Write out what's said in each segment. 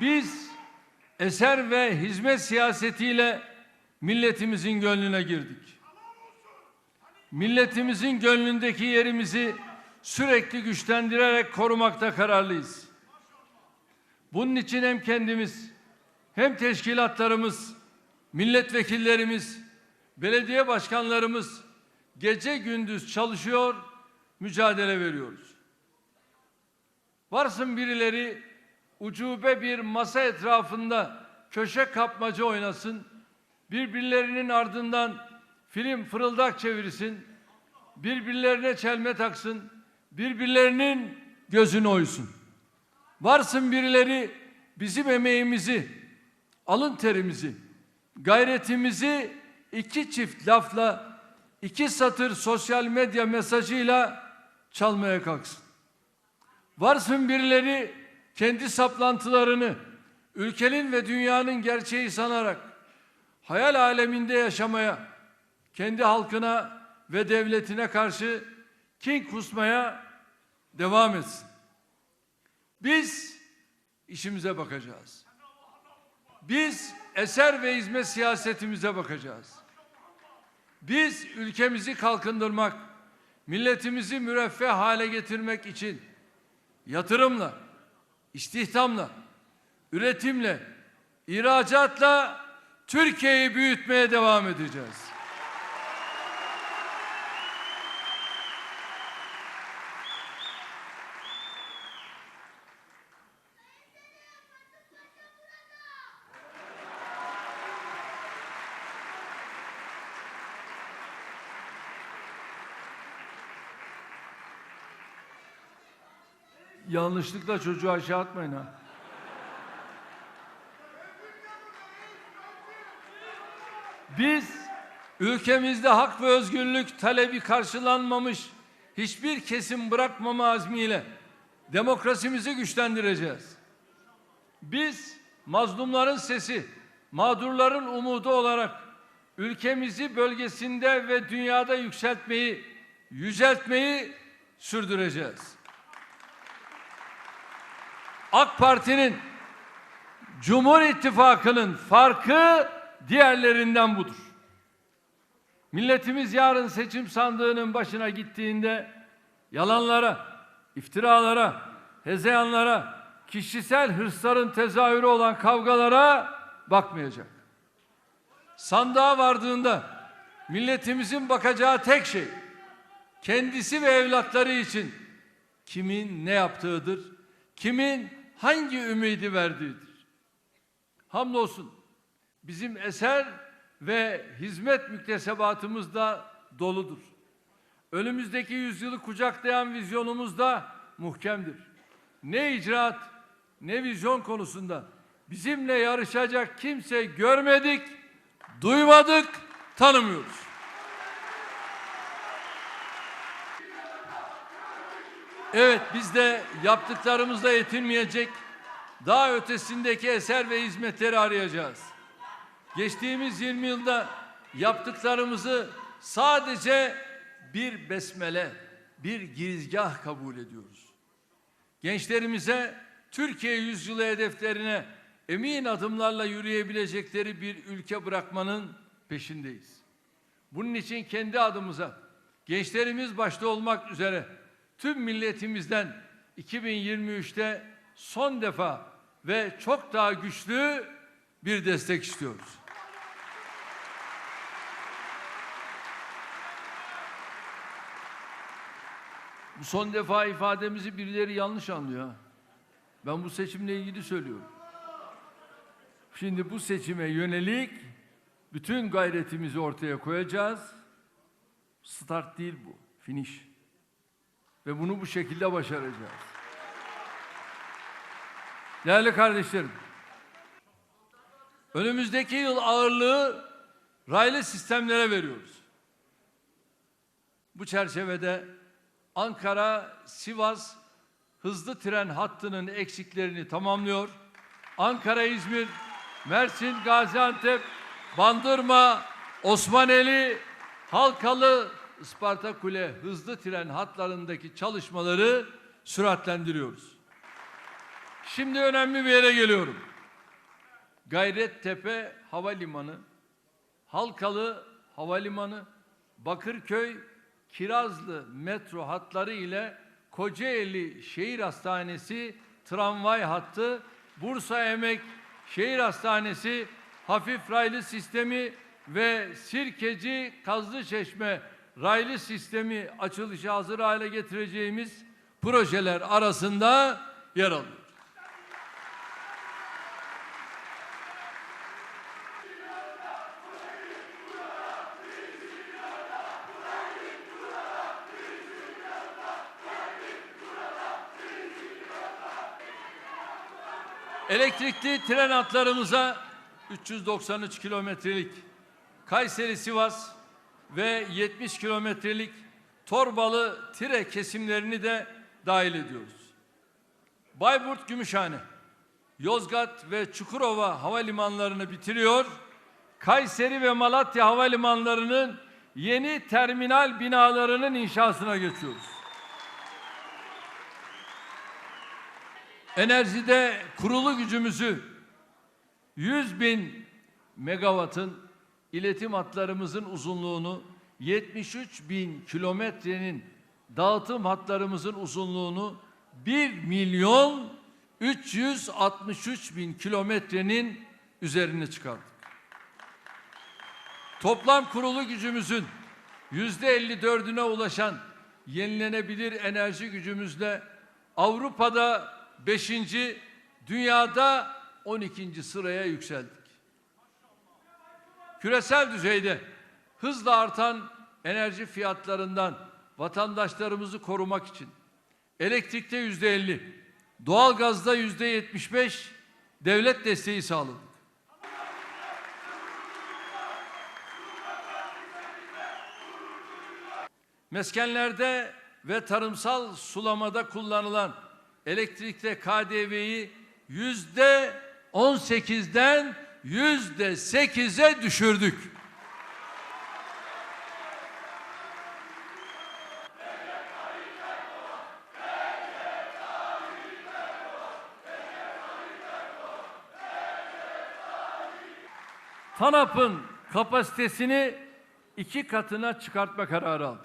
Biz eser ve hizmet siyasetiyle milletimizin gönlüne girdik. Milletimizin gönlündeki yerimizi sürekli güçlendirerek korumakta kararlıyız. Bunun için hem kendimiz hem teşkilatlarımız, milletvekillerimiz, belediye başkanlarımız gece gündüz çalışıyor, mücadele veriyoruz. Varsın birileri ucube bir masa etrafında köşe kapmaca oynasın, birbirlerinin ardından film fırıldak çevirsin, birbirlerine çelme taksın, birbirlerinin gözünü oysun. Varsın birileri bizim emeğimizi, alın terimizi, gayretimizi iki çift lafla, iki satır sosyal medya mesajıyla çalmaya kalksın. Varsın birileri kendi saplantılarını ülkenin ve dünyanın gerçeği sanarak hayal aleminde yaşamaya, kendi halkına ve devletine karşı kin kusmaya devam etsin. Biz işimize bakacağız. Biz eser ve hizmet siyasetimize bakacağız. Biz ülkemizi kalkındırmak, milletimizi müreffeh hale getirmek için yatırımla, istihdamla, üretimle, ihracatla Türkiye'yi büyütmeye devam edeceğiz. Yanlışlıkla çocuğu aşağı atmayın ha. Biz ülkemizde hak ve özgürlük talebi karşılanmamış hiçbir kesim bırakmama azmiyle demokrasimizi güçlendireceğiz. Biz mazlumların sesi, mağdurların umudu olarak ülkemizi bölgesinde ve dünyada yükseltmeyi, yüceltmeyi sürdüreceğiz. AK Parti'nin Cumhur İttifakı'nın farkı diğerlerinden budur. Milletimiz yarın seçim sandığının başına gittiğinde yalanlara, iftiralara, hezeyanlara, kişisel hırsların tezahürü olan kavgalara bakmayacak. Sandığa vardığında milletimizin bakacağı tek şey kendisi ve evlatları için kimin ne yaptığıdır, kimin hangi ümidi verdiğidir. Hamdolsun bizim eser ve hizmet müktesebatımız da doludur. Önümüzdeki yüzyılı kucaklayan vizyonumuz da muhkemdir. Ne icraat ne vizyon konusunda bizimle yarışacak kimse görmedik, duymadık, tanımıyoruz. Evet biz de yaptıklarımızla yetinmeyecek, daha ötesindeki eser ve hizmetleri arayacağız. Geçtiğimiz 20 yılda yaptıklarımızı sadece bir besmele, bir girizgah kabul ediyoruz. Gençlerimize Türkiye yüzyılı hedeflerine emin adımlarla yürüyebilecekleri bir ülke bırakmanın peşindeyiz. Bunun için kendi adımıza gençlerimiz başta olmak üzere tüm milletimizden 2023'te son defa ve çok daha güçlü bir destek istiyoruz. Bu son defa ifademizi birileri yanlış anlıyor. Ben bu seçimle ilgili söylüyorum. Şimdi bu seçime yönelik bütün gayretimizi ortaya koyacağız. Start değil bu, finish. Ve bunu bu şekilde başaracağız. Değerli kardeşlerim, önümüzdeki yıl ağırlığı raylı sistemlere veriyoruz. Bu çerçevede Ankara, Sivas hızlı tren hattının eksiklerini tamamlıyor. Ankara, İzmir, Mersin, Gaziantep, Bandırma, Osmaneli, Halkalı, Isparta Kule hızlı tren hatlarındaki çalışmaları süratlendiriyoruz. Şimdi önemli bir yere geliyorum. Gayrettepe Havalimanı, Halkalı Havalimanı, Bakırköy, Kirazlı metro hatları ile Kocaeli Şehir Hastanesi tramvay hattı, Bursa Emek Şehir Hastanesi hafif raylı sistemi ve Sirkeci Kazlıçeşme raylı sistemi açılışı hazır hale getireceğimiz projeler arasında yer alıyor. Elektrikli tren hatlarımıza 393 kilometrelik Kayseri Sivas ve 70 kilometrelik Torbalı tire kesimlerini de dahil ediyoruz. Bayburt Gümüşhane, Yozgat ve Çukurova havalimanlarını bitiriyor. Kayseri ve Malatya havalimanlarının yeni terminal binalarının inşasına geçiyoruz. Enerjide kurulu gücümüzü 100 bin megawattın iletim hatlarımızın uzunluğunu 73 bin kilometrenin dağıtım hatlarımızın uzunluğunu 1 milyon 363 bin kilometrenin üzerine çıkardık. Toplam kurulu gücümüzün yüzde 54'üne ulaşan yenilenebilir enerji gücümüzle Avrupa'da 5. dünyada 12. sıraya yükseldik. Küresel düzeyde hızla artan enerji fiyatlarından vatandaşlarımızı korumak için elektrikte yüzde 50, doğalgazda yüzde 75 devlet desteği sağladık. Meskenlerde ve tarımsal sulamada kullanılan elektrikte KDV'yi yüzde 18'den yüzde 8'e düşürdük. TANAP'ın kapasitesini iki katına çıkartma kararı aldık.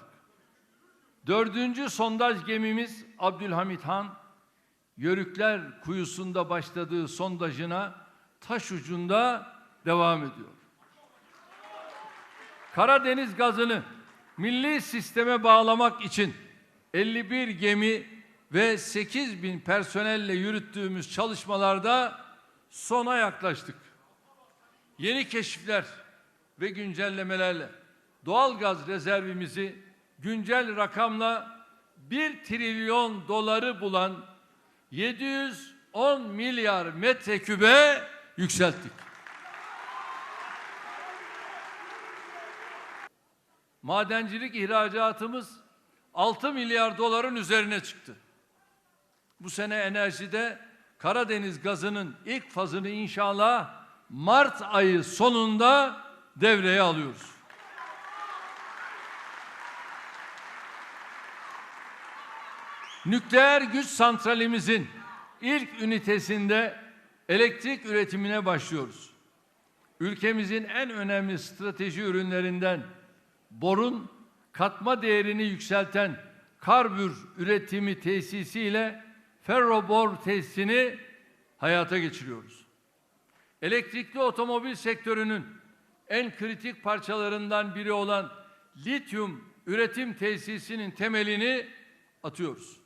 Dördüncü sondaj gemimiz Abdülhamit Han, Yörükler kuyusunda başladığı sondajına taş ucunda devam ediyor. Karadeniz gazını milli sisteme bağlamak için 51 gemi ve 8 bin personelle yürüttüğümüz çalışmalarda sona yaklaştık. Yeni keşifler ve güncellemelerle doğal gaz rezervimizi güncel rakamla 1 trilyon doları bulan 710 milyar metrekübe yükselttik. Madencilik ihracatımız 6 milyar doların üzerine çıktı. Bu sene enerjide Karadeniz gazının ilk fazını inşallah Mart ayı sonunda devreye alıyoruz. Nükleer güç santralimizin ilk ünitesinde elektrik üretimine başlıyoruz. Ülkemizin en önemli strateji ürünlerinden borun katma değerini yükselten karbür üretimi tesisiyle ferrobor tesisini hayata geçiriyoruz. Elektrikli otomobil sektörünün en kritik parçalarından biri olan lityum üretim tesisinin temelini atıyoruz.